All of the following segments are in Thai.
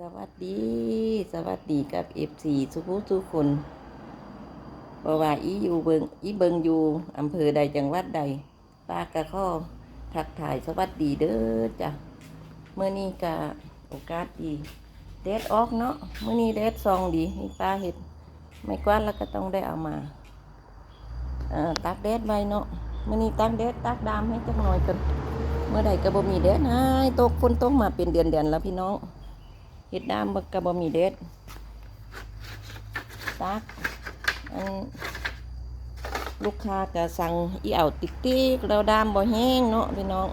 สวัสดี สวัสดีกับเอฟซีสุภูทุกคนบว่าอีอยู่เบิงอีเบิงอยู่อำเภอใดจังหวัดใดปากระข้อทักถ่ายสวัสดีเด้อจ้ะเมื่อนี้กะโอกาสดีเดดออกเนาะเมื่อนี้เดดซองดีมีปลาเห็ดไม่กวาดแล้วก็ต้องได้เอามาเอ่อตากแดดไว้เนาะเมื่อนี้ตากแดดตากดามให้จักหน่อยกันเมื่อใดก็บ่มีแดดหายตกฝนตกมาเป็นเดือนๆแล้วพี่น้อง เห็ดดามกกะบะหมี่เด็ดตักอันลูกค้าก็สั่งอีเอาติ๊กติ๊กแล้วดามบ่แห้งเนาะพี่น้อง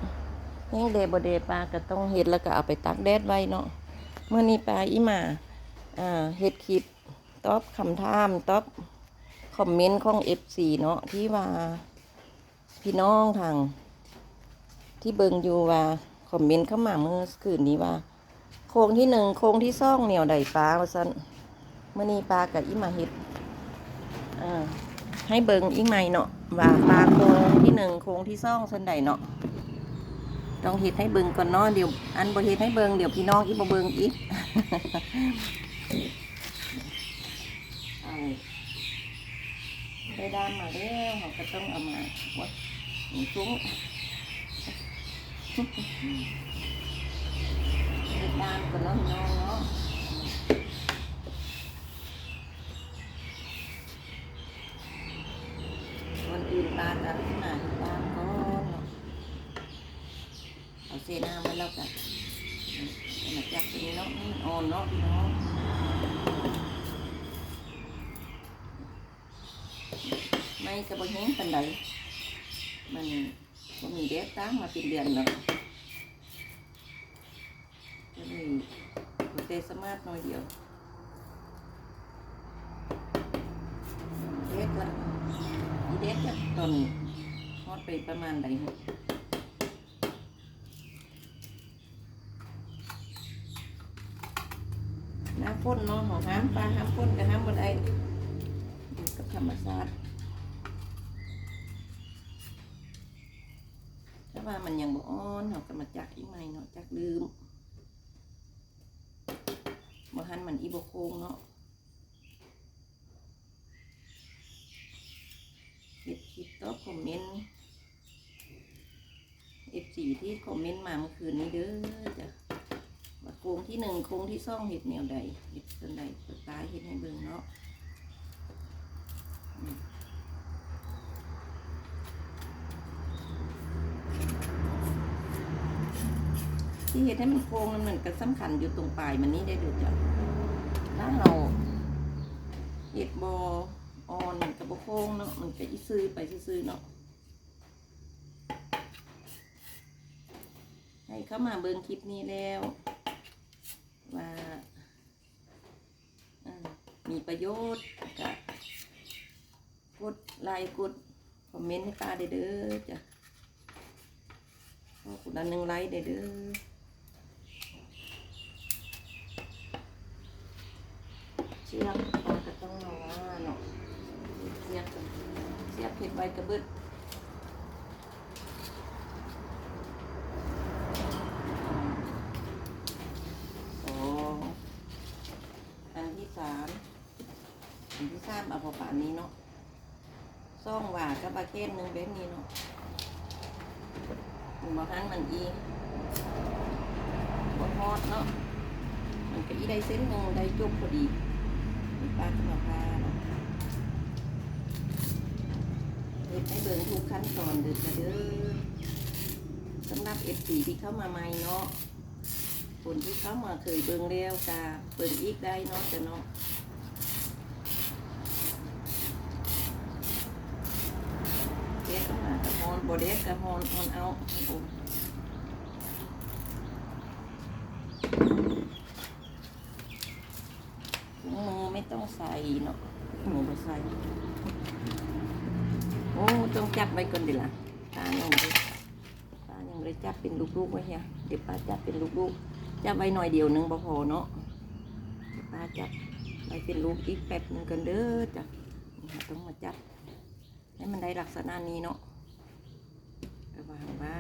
แห้งเดบ่เดปลาก็ต้องเห็ดแล้วก็เอาไปตักแดดไว้เนาะเมื่อนี้ปลาอีมาอ่าเห็ดคลิปตอบคำถามตอบคอมเมนต์ของ F4 เนาะที่ว่าพี่น้องทาง ที่เบิงอยู่ว่าคอมเมนต์เข้ามาเมื่อคืนนี้ว่า โครงที่หนึ่งโครงที่ซ่องเหนียวใดปลาว่าซันมื่อนี้ปลากับอีหมาเห็ดอ่าให้เบิงอีกใหม่เนาะว่าปลาโครงที่หนึ่งโครงที่ซ่องส่วนใดเนาะต้องเห็ดให้เบิงก่อนเนาะเดี๋ยวอันบ่เห็ดให้เบิงเดี๋ยวพี่น้องอีบ่เบิงอีกได้ด้านมาแล้วเราก็ต้องเอามาวัดนี่ซุ้ง ตามกันเนาะพี่น้องเนาะวันอื่นปลาจะขึ้นมาติดตามก็เนาเอาเซน้ำไว้แล้วกันมาจับตรงนี้เนาะอ่อนเนาะพี่น้องไม่กระบอกแห้งปันใดมันก็มีเด็ดตั้งมาเป็นเดือนแล้ว ก็เลย เตะสมาร์ทหน่อยเดียวเด็ดละอีเด็ดจะตอนฮอดไปประมาณใดหกน้ำพ่นเนาะของห้ามปลาห้ามพ่นกับห้ามบนไดอยู่กับธรรมชาติถ้าว่ามันยังบ่อ่อนเราก็มาจักอีกไหมเนาะจักลืม บ่หัน มันอีบ่โคงเนาะเห็ดคลิปตอบคอมเมนต์เอฟซีที่คอมเมนต์มาเมื่อคืนนี้เด้อจ้ะว่าโคงที่หนึ่งโคงที่สองเห็ดแนวใดเห็ดส่วนใดเปิดตายเห็ดให้เบิ่งเนาะที่เห็ดให้มันโค้งมันเหมือนกับสำคัญอยู่ตรงปลายมันนี่ได้เด้อจ้ะ ถ้าเราเห็ดบอออนกับบโค้งเนาะมันก็อีซื้อไปซื้อเนาะให้เข้ามาเบิ่งคลิปนี้แล้วว่ามีประโยชน์ก็กดไลค์กดคอมเมนต์ให้ป้าเด้อจ้ะขอบคุณอันหนึ่งไลค์เด้อ เชือกปลาก็ต้องเอาเนาะเสียบกันเสียบเห็ดใบกระเบิดโอ้อันที่สามอันที่สามเอาพอป่านนี้เนาะซ่องหว่ากับบาเคนหนึ่งเบ็ดนี้เนาะหมันบอกหันมันอีบฮอดเนาะมันก็อีได้เส้นหนึ่งได้จุบพอดี ปลาขนมปลาเนาะเฮ็ดให้เบิ่งทุกขั้นตอนเด้อจ้ะเด้อสำหรับเอฟซีที่เข้ามาใหม่เนาะคนที่เข้ามาเคยเบิ่งแล้วกาเปิดอีกได้เนาะจ้ะเนาะเด็ดก็มากระฮอนบ่เด็ดกระฮอนฮอนเอาโอ้ถุงมือไม่ต้อง ใส่เนาะหมูบ่ใส่โอ้ต้องจับไว้ก่อนดิล่ะตายังไม่ได้ตายังไม่ได้จับเป็นลูกๆไว้เฮียเดี๋ยวป้าจับเป็นลูกๆจับไว้หน่อยเดียวหนึงบ่พอเนาะป้าจับไว้เป็นลูกอีกแป๊บหนึงกันเด้อจ้ะต้องมาจับให้มันได้ลักษณะนี้เนาะก็วางไว้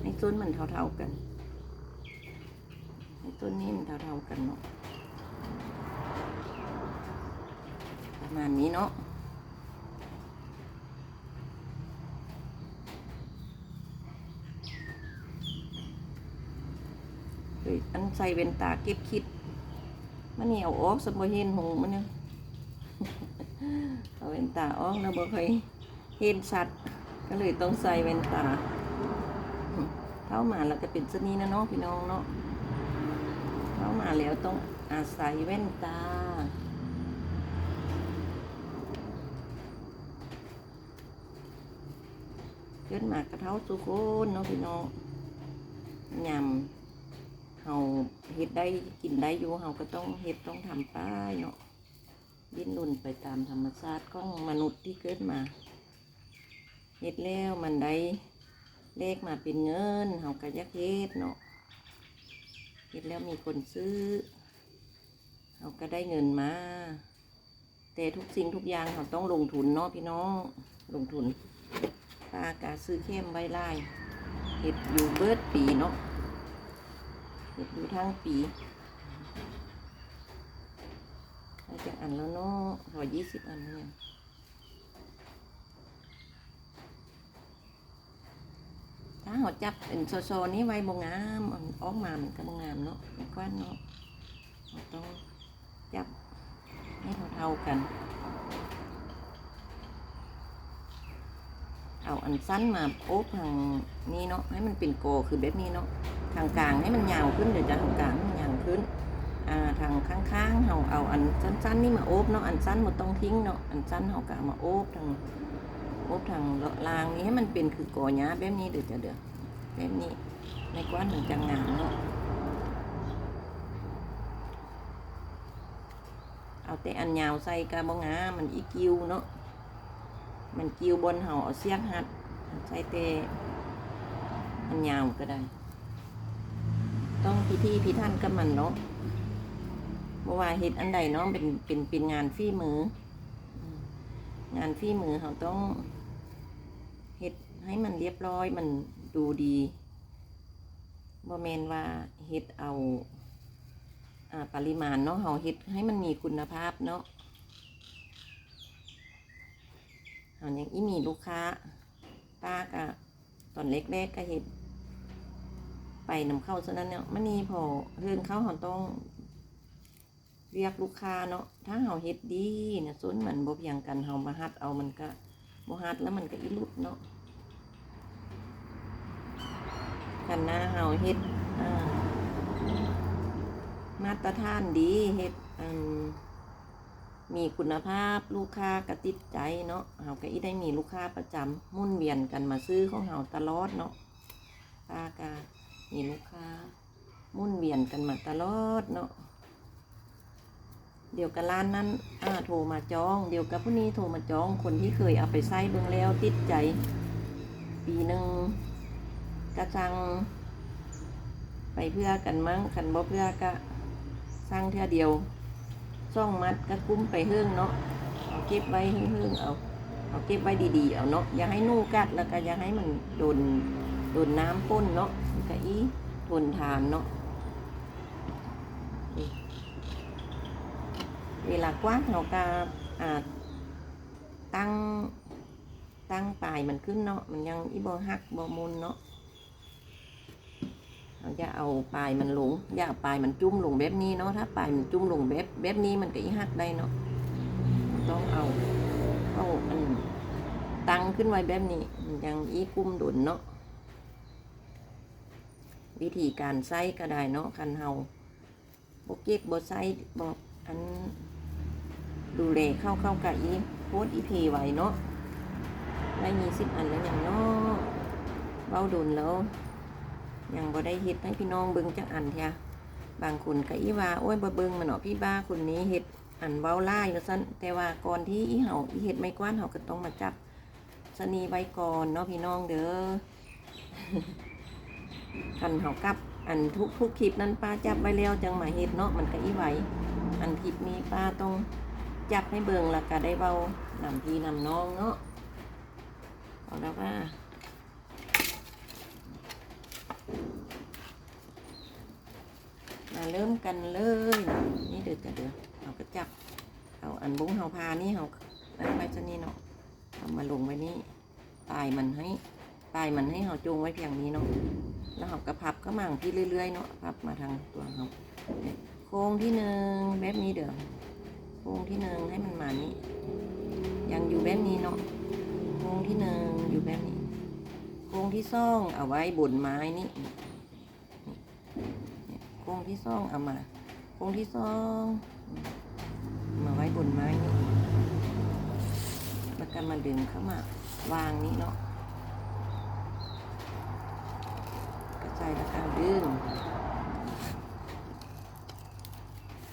ให้ส้นมันเท่าๆกันให้ต้นนี้มันเท่าๆกันเนาะ ประมาณนี้เนาะเฮ้ยอันใส่เวนตาเก็บคิดมันเหนี่เออกสมบูรณ์เห็นหงมันเนี่ยเอาเวนตาออกแล้วบ่เคยเห็นชัดก็เลยต้องใส่เวนตาเท้ามาแล้วก็เป็นสนี้นะเนาะพี่น้องเนาะเท้ามาแล้วต้องอาศัยแว่นตา เกิดมากระเท้าสุโคนเนาะพี่น้องยำเฮาเฮ็ดได้กินได้อยู่เฮาก็ต้องเฮ็ดต้องทำไปเนาะดิ้นรนไปตามธรรมชาติของมนุษย์ที่เกิดมาเฮ็ดแล้วมันได้เลขมาเป็นเงินเฮาก็ยักเฮ็ดเนาะเฮ็ดแล้วมีคนซื้อเฮาก็ได้เงินมาแต่ทุกสิ่งทุกอย่างเราต้องลงทุนเนาะพี่น้องลงทุน ปลากาซื้อเข้มใบลายเห็ดอยู่เบิดปีเนาะเห็ดอยู่ทั้งปีได้จากอันแล้วเนาะร้อยยี่สิบอันเนี่ยถ้าเราจับเป็นโซๆนี้ไว้บงงามอันอกมามันก็บงงามเนาะมันกว้านเนาะต้องจับให้เท่าๆกัน เอาอันสั้นมาโอบทางนี้เนาะให้มันเป็นโกคือแบบนี้เนาะทางกลางให้มันยาวขึ้นเดี๋ยวจะทางกลางให้มันยาวขึ้นอ่าทางข้างๆเราเอาอันสั้นๆนี่มาโอบเนาะอันสั้นหมดต้องทิ้งเนาะอันสั้นเราก็เอามาโอบทางโอบทางเลาะลางนี้ให้มันเป็นคือโกหญ้าแบบนี้เดี๋ยวจะเดือแบบนี้ในกว้านมันจะงามเนาะเอาแต่อันยาวใส่กระบงามันอีกิวเนาะ มันกิ้วบนเห่าเอาเสียกหัดใช้เตอันยาวก็ได้ ต้องพิธีพิธันกับมันเนาะเมื่อวานเฮ็ดอันใดเนาะเป็นเป็นเป็นงานฝีมือ งานฝีมือเขาต้องเฮ็ดให้มันเรียบร้อยมันดูดีบ่แมนว่าเฮ็ดเอาอ่าปริมาณเนาะเฮาเฮ็ดให้มันมีคุณภาพเนาะ เอาอย่างอีมีลูกค้า ป้ากะตอนเล็กๆก็เห็ดไปนำเข้าซะนั้นเนี่ยมันนี่พอเฮือนเขาเขาต้อง เรียกลูกค้าเนาะถ้าเฮาเฮ็ดดีเนี่ยส่วนมันบ่เพียงกันเฮามาฮัดเอามันก็บ่ฮัดแล้วมันก็อีลุดเนาะกันหน้าเฮาเฮ็ดอ่ามาตรฐานดีเฮ็ดอืม มีคุณภาพลูกค้าก็ติดใจเนาะเฮาก็อีได้มีลูกค้าประจำหมุ่นเวียนกันมาซื้อของเฮาตลอดเนาะป้าก็มีลูกค้า มุ่นเวียนกันมาตลอดเนาะเดี๋ยวกับร้านนั้นอ่าโทรมาจอง เดี๋ยวกับผู้นี้โทรมาจองคนที่เคยเอาไปใส่เบิ่งแล้วติดใจ ปีหนึ่งกระจัง ไปเพื่อกันมั้งคันบ่เพื่อก็สร้างเท่าเดียว ซ่องมัดก็กุ้มไปเฮืองเนาะเอาเก็บไว้เฮืองเอาเอาเก็บไว้ดีๆเอาเนาะอย่าให้นู่กัดแล้วก็อย่าให้มันโดนโดนน้ำป้นเนาะก็อีทนทานเนาะเวลากว้างเราก็อาตั้งตั้งปลายมันขึ้นเนาะมันยังอีบอหักบอมุนเนาะ เราจะเอาปลายมันลงอยาเอาปลายมันจุ่มลงแบบนี้เนาะถ้าปลายมันจุ่มลงแบบแบบนี้มันก็อีหักได้เนาะต้องเอาเอาอันตั้งขึ้นไว้แบบนี้มันยังอีกุ้มดุนเนาะวิธีการใส่ก็ได้เนาะคันเฮาบกเก็บบใส่บอกอันดูแลเข้าเข้ากับอีโพสอีเพไว้เนาะได้ยี่สิบอันแล้วอย่างเนาะเบ้าดุนแล้ว ยังบ่ได้เฮ็ดให้พี่น้องเบิ่งจักอันเทียบางคนก็อีว่าโอ้ยบ่เบิ่งมันเนาะพี่บ้าคนนี้เฮ็ดอันเว้าล่าอยว่ซั่นแต่ว่าก่อนที่อีเฮาอีเฮ็ดไม้กว้าดเฮาก็ต้องมาจับสนีไว้ก่อนเนาะพี่น้องเด้อคันเฮากับอันทุกทุกคลิปนั้นป้าจับไว้แล้วจังมาเฮ็ดเนาะมันก็อีไหวอันคลิปนี้ป้าต้องจับให้เบิ่งแล้วก็ได้เว้านำพี่นำน้องเนาะเอาแล้วว่า มาเริ่มกันเลย นี่เดือดจะเดือดเอากระจับเอาอันบุ้งเฮาพานี่เฮานั่นไว้จะนี่เนาะเอามาลงไว้นี่ปลายมันให้ปลายมันให้เฮาจูงไว้เพียงนี้เนาะแล้วเฮาก็พับก็มั่งที่เรื่อยๆเนาะพับมาทางตัวเฮาเนี่ยโค้งที่หนึ่งแบบนี้เด้อดโค้งที่หนึ่งให้มันมานี้ยังอยู่แบบนี้เนาะโค้งที่หนึ่งอยู่แบบนี้ โค้งที่สองเอาไว้บนไม้นี่นี่นี่โค้งที่องเอามาโค้งที่สอง มาไว้บนไม้นี่แล้วก็มาดึงเข้ามาวางนี้เนาะกระจายแล้วก็ดึง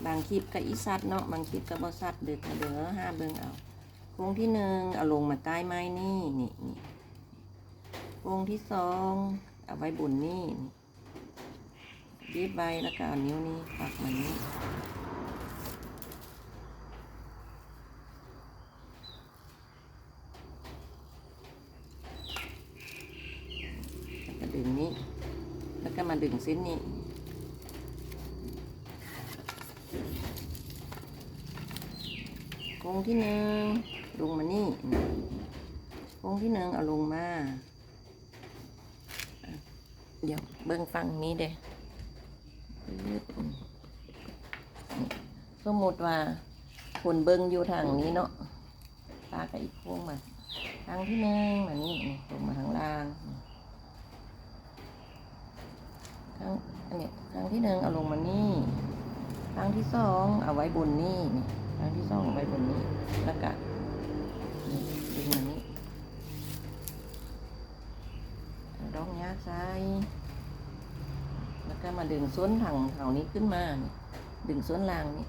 บางคลิปกับอีสัตว์เนาะบางคลิปกับอสัตว์เดือดเดือห้าเบิงเอาโค้งที่หนึ่งเอาลงมาใต้ไม้นี่นี่นี่ โค้งที่สองเอาไว้บนนี่นี่รีบใบแล้วก็เอานิ้วนี้ปักมันนี้แล้วก็ดึงนี้ แล้วก็มาดึงเส้นนี้โค้งที่หนึ่งลงมานี่นะโค้งที่หนึ่งเอาลงมาอะเดี๋ยวเบิ้งฟังนี้เด้สมมติว่าคนเบิ้งอยู่ทางนี้เนาะปากับอีกโค้งมาทางที่หนึ่งมานี่นี่ลงมาทางล่างทางอันเนี้ยทางที่หนึ่งเอาลงมานี่ทางที่สองเอาไว้บนนี่นี่ครั้งที่สองไว้บนนี้แล้วก็นี่ดึงมานี้เอาดอกยาใส่ ก็มาดึงส้นทางเท่านี้ขึ้นมานี่ดึงส้นล่างนี่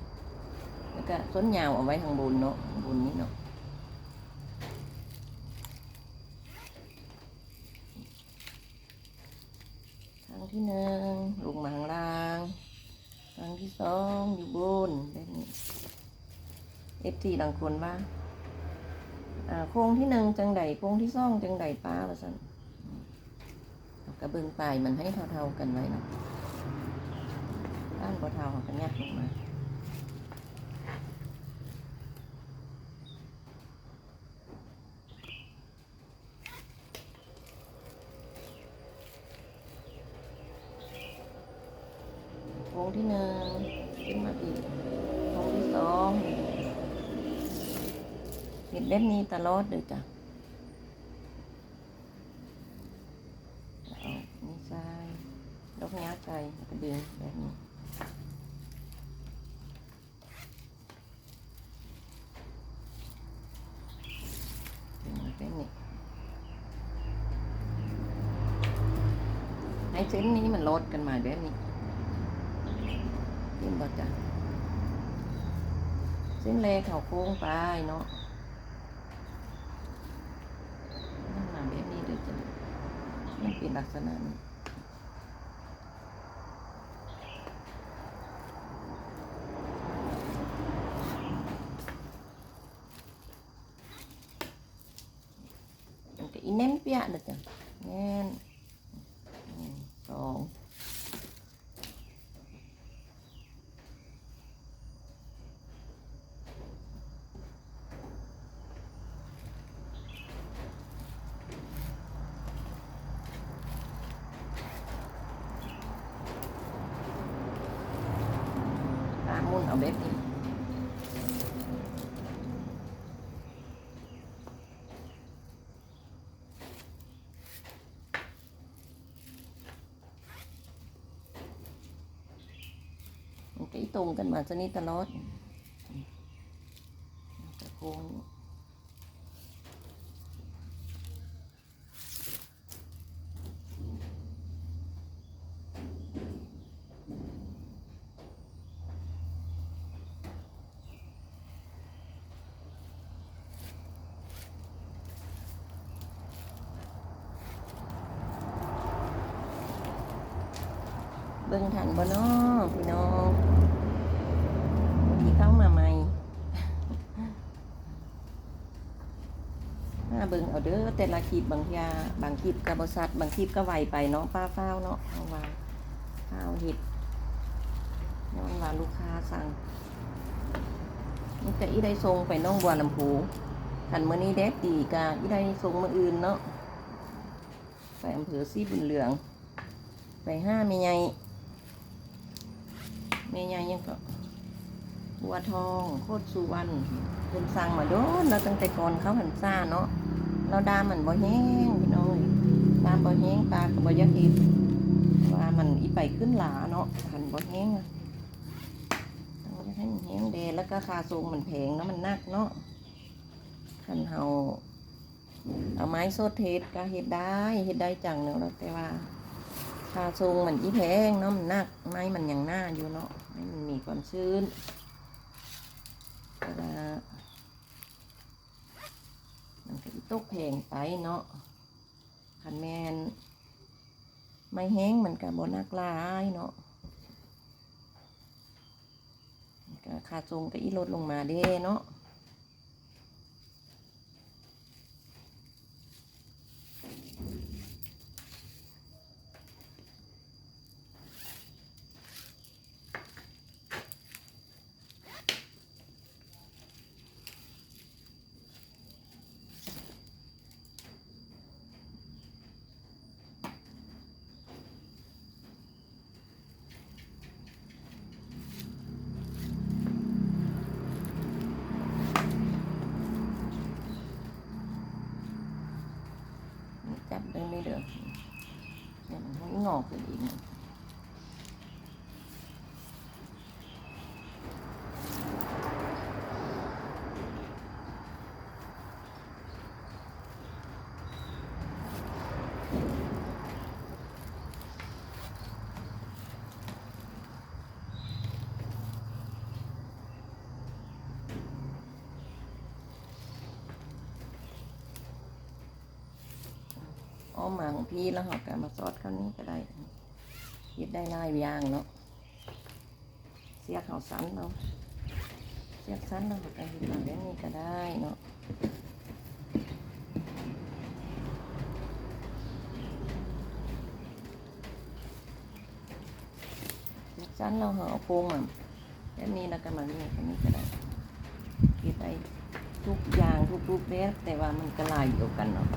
แล้วก็ส้นยาวเอาไว้ทางบนเนาะบนนี้เนาะครั้งที่หนึ่งลงมาข้างล่างครั้งที่สองอยู่บนแบบนี้เอฟทีบางคนว่าอ่าโค้งที่หนึ่งจังใดโค้งที่สองจังใดป้าว่าสันกระเบื้องปลายมันให้เท่าๆกันไว้เนาะ ด้านบ่เทาเขาก็ยักลงมาโค้งที่หนึ่งขึ้นมาอีกโค้งที่สองเห็ดแบบนี้ตลอดเลยจ้ะเอานี่ใส่ดอกยักษ์ใส่แล้วก็ดึงแบบนี้ดึงมาแบบนี้ให้เส้นนี้มันล ดกันมาแบบนี้ขึ้นบ่จ้ะเส้นเลเขาโค้งไปเนาะนั่งมาแบบนี้เดี๋ยวจะมันเป็นลักษณะนี้ก็อีแน่นเปียะเลยจ้ะแน่นหนึ่งสองตา มุนเอาแบบนี้มันก็อีตรงกันมาจะนี่ตลอดมันก็โค้งเบิ่งทันบ่น้อพี่น้องที่เข้ามาใหม่ มาเบิ่งเอาเด้อแต่ละคลิปบางทีาบางคลิปกับบริษัทบางคลิปก็ไวไปเนาะป้าเฝ้าเนาะเอาว่าข้าวเห็ดย้อนว่าลูกค้าสั่งนี่ก็อีได้ทรงไปน้องบัวลำพูขันมื้อนี้แดดดีกะอีได้ทรงมืออื่นเนาะไปอำเภอซีบุญเหลือง ไปห้าเมียให ญ่เมียใหญ่ยังก็บัวทองโคตรสุวรรณเป็นสั่งมาโดนเราตั้งแต่ก่อนเขาหันซ่าเนาะเราดามันบ่แห้งพี่น้องดามบ่แห้งปลาก็บ่อยากเห็นว่ามันอีไปขึ้นหลาเนาะหันบ่แห้งต้องให้มันแห้งแดแล้วก็คาทรงมันแพงเนาะมันนักเนาะคันเฮาเอาไม้โซดเทสก็เฮ็ดได้เฮ็ดได้จังเนาะแล้วแต่ว่าคาทรงมันอีแพงเนาะมันหนักไม้มันยังหน้าอยู่เนาะ ให้มันมีความชื้นนะมันก็อีตกแพงไปเนาะคันแมนไม่แห้งมันก็บ่นักลายเนาะมันก็คาทรงก็อีลดลงมาเด้เนาะ จับได้ไม่เด้อเนี่ยมัน ห้อยงอกขึ้นอีกนะอ้อมมาของพี่แล้วเขาก็มาซอสข้าวนี้ก็ได้ ได้ลายย่างเนาะเสียข้าวสันเนาะเสียสันเราก็เห็ดแบบนี้ก็ได้เนาะเสียสันเราเอาโพงมแบบนี้แล้วก็มาเนี่ยอันนี้ก็ได้คิดได้ทุกอย่างทุกรูปแบบแต่ว่ามันก็ลายเดียวกันเนาะ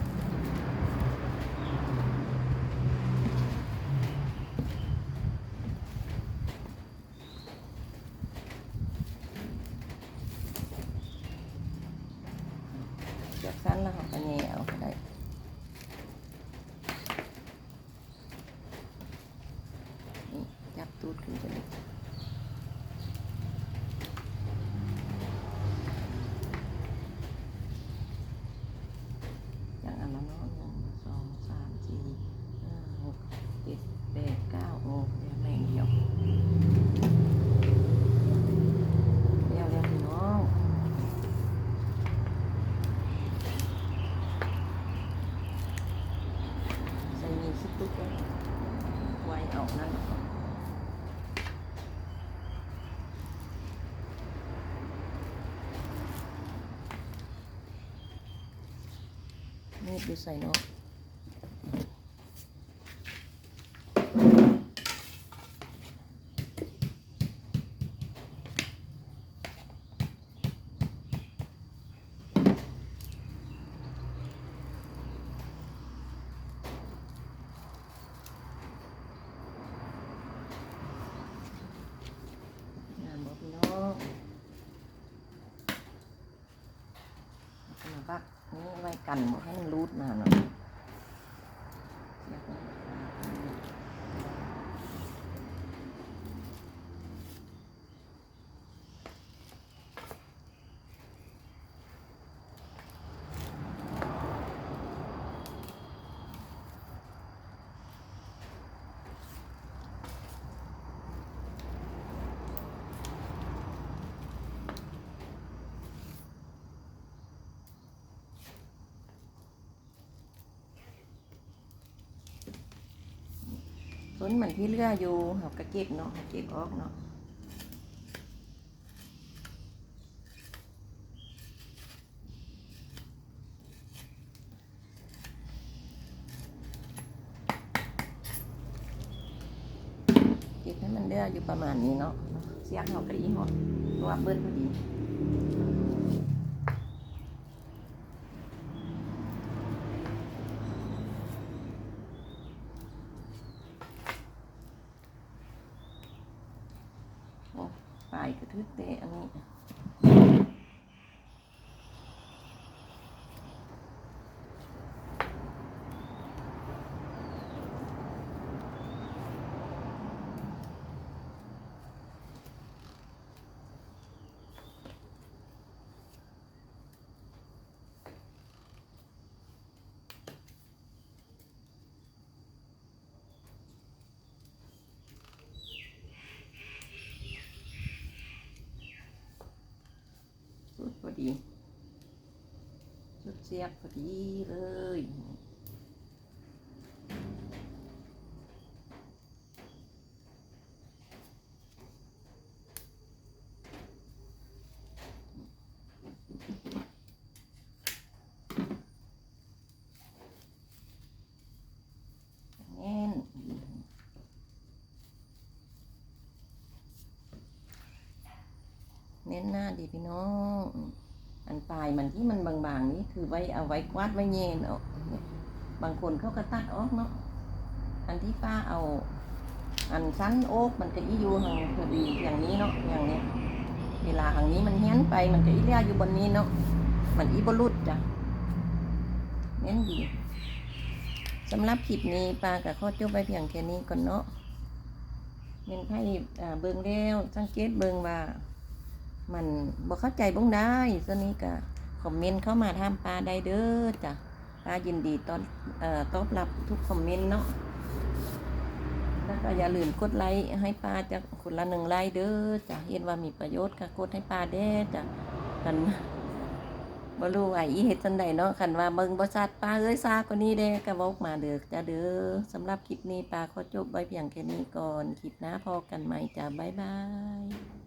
จากสั้นแล้วเขาก็แง่เอาก็ได้นี่จับตูดขึ้นไปเลย อย่าะหนึ่งสองสามสี่ห้าหกเจ็ดแปดเก้าโอ้ยแม่งเดียวเดี๋ยวเดี๋ยวพี่น้อง ใส่มีคิดตุ๊กไว้ไว้เอานั่นก่อน นี่ดูใส่เนาะงานบอกพี่น้องเอามาปักนี่ไว้ กันให้มันรูดมาเนาะเสียบไว้ส่ว นมันที่เลืออยู่เขาก็เก็บเนาะเก็บออกเนาะเก็บให้ให้มันเลืออยู่ประมาณนี้เนาะเสียงเขากระอีหอเพราะว่าเบิ้ลพอดีโอ้ ปลายกระทึกเตะอันนี้ สุดพอดี สียบพอดีเลยแน่นเน้นหน้าดีพี่น้อง อันปลายมันที่มันบางๆนี้คือไว้เอาไว้กวาดไว้เย็นเอาบางคนเขาก็ตัดออกเนาะอันที่ป้าเอา อันสั้นโอ๊กมันก็อีอยู่ห่างพอดีอย่างนี้เนาะอย่างเนี้ยเวลาห่างนี้มันเฮี้ยนไปมันก็อีเลียอยู่บนนี้เนาะมันอีบรุดจ้ะเน้นดีสำหรับคลิปนี้ปลากับข้อจบไปเพียงแค่นี้ก่อนเนาะเน้นให้อ่เบิ่งแล้วสังเกตเบิ่งว่า มันบ่เข้าใจบ้งได้ส่วนนี้ก็คอมเมนต์เข้ามาถามปลาได้เด้อจ้ะปลายินดีตอนเอ่อตอบรับทุกคอมเมนต์เนาะแล้วก็อย่าลืมกดไลค์ให้ปลาจะคนละหนึ่งไลค์เด้อจ้ะเห็นว่ามีประโยชน์ก็กดให้ปลาแด้อจ้ะกันบ่รู้ว่าอีเฮ็ดจังไดเนาะคันว่าเบิ่งบ่ชัดปลาเอ้ยซากว่านี้เด้ก็เว้ามาเด้อจ้ะเด้อสำหรับคลิปนี้ปลาขอจบไว้เพียงแค่นี้ก่อน คลิปหน้าพอกันใหม่จ้ะบ๊ายบาย